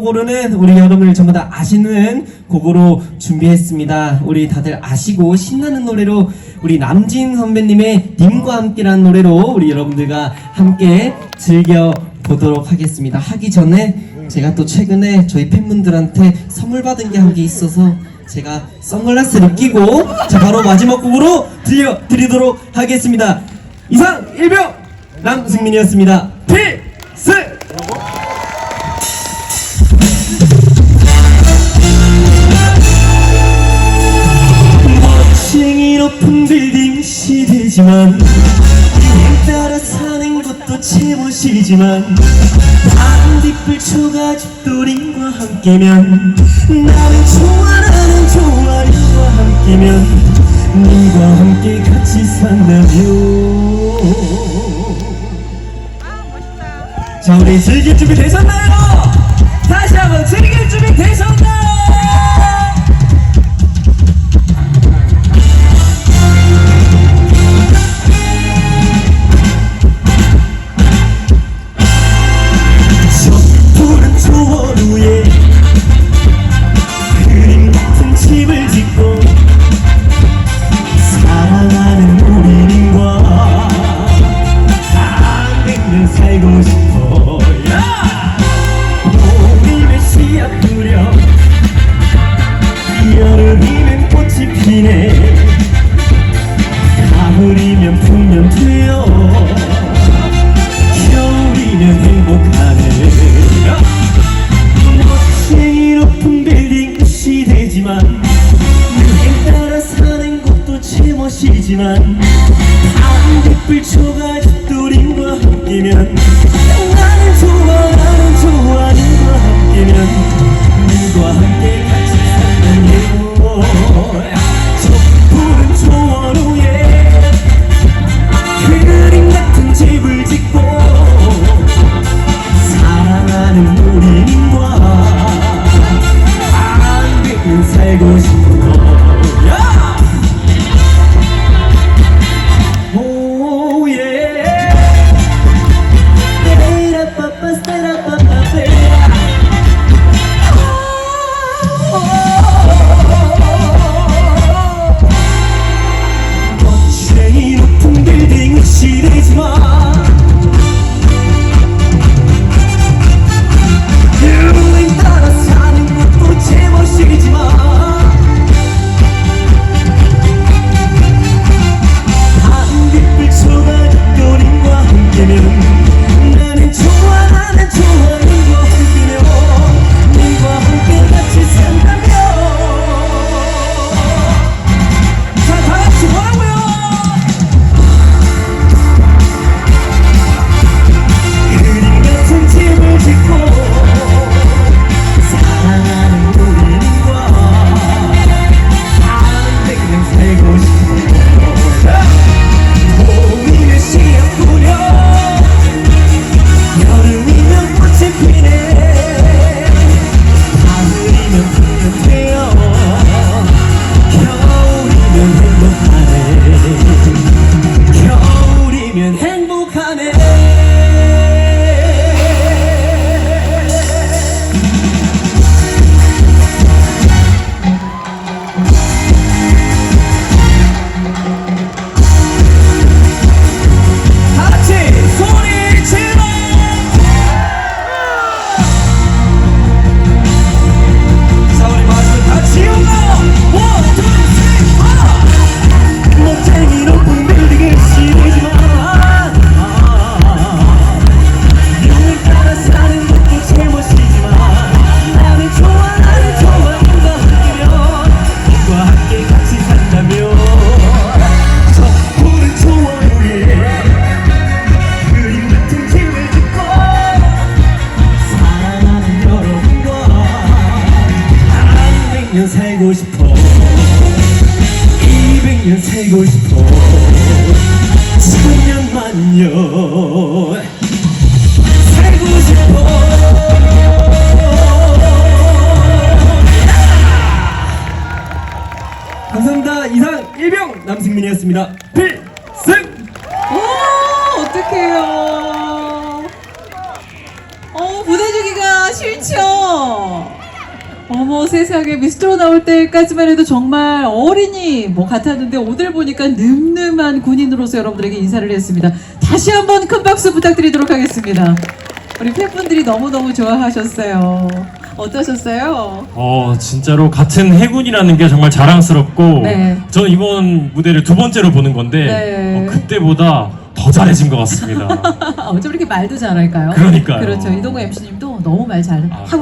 곡으로는 우리 여러분을 전부 다 아시는 곡으로 준비했습니다. 우리 다들 아시고 신나는 노래로 우리 남진 선배님의 님과 함께라는 노래로 우리 여러분들과 함께 즐겨 보도록 하겠습니다. 하기 전에 제가 또 최근에 저희 팬분들한테 선물 받은 게 한 게 있어서 제가 선글라스를 끼고 자 바로 마지막 곡으로 들려 드리도록 하겠습니다. 이상 1병 남승민이었습니다. 필 시대지만 유행 따라 사는 것도 제멋이지만 반딧불 초가집 도림과 함께면 나는 좋아 나는 좋아 님과 함께면 님과 함께 같이 산다면 자 우리 즐길 준비 되셨나요? 다시 한번 즐길 준비 되셨나요? 불 초가집 뚜림과 함께면 200년 살고 싶어. 200년 살고 싶어. 10년만요. 살고 싶어. 감사합니다. 이상 일병 남승민이었습니다. 필승! 오 어떡해요. 어머 세상에 미스트로 나올 때까지만 해도 정말 어린이 뭐 같았는데 오늘 보니까 늠름한 군인으로서 여러분들에게 인사를 했습니다. 다시 한번 큰 박수 부탁드리도록 하겠습니다. 우리 팬분들이 너무너무 좋아하셨어요. 어떠셨어요? 어 진짜로 같은 해군이라는 게 정말 자랑스럽고 네. 저는 이번 무대를 두 번째로 보는 건데 네. 어, 그때보다 더 잘해진 것 같습니다. 어쩜 이렇게 말도 잘할까요? 그러니까요. 그렇죠. 이동우 MC님도 너무 말잘 아. 하고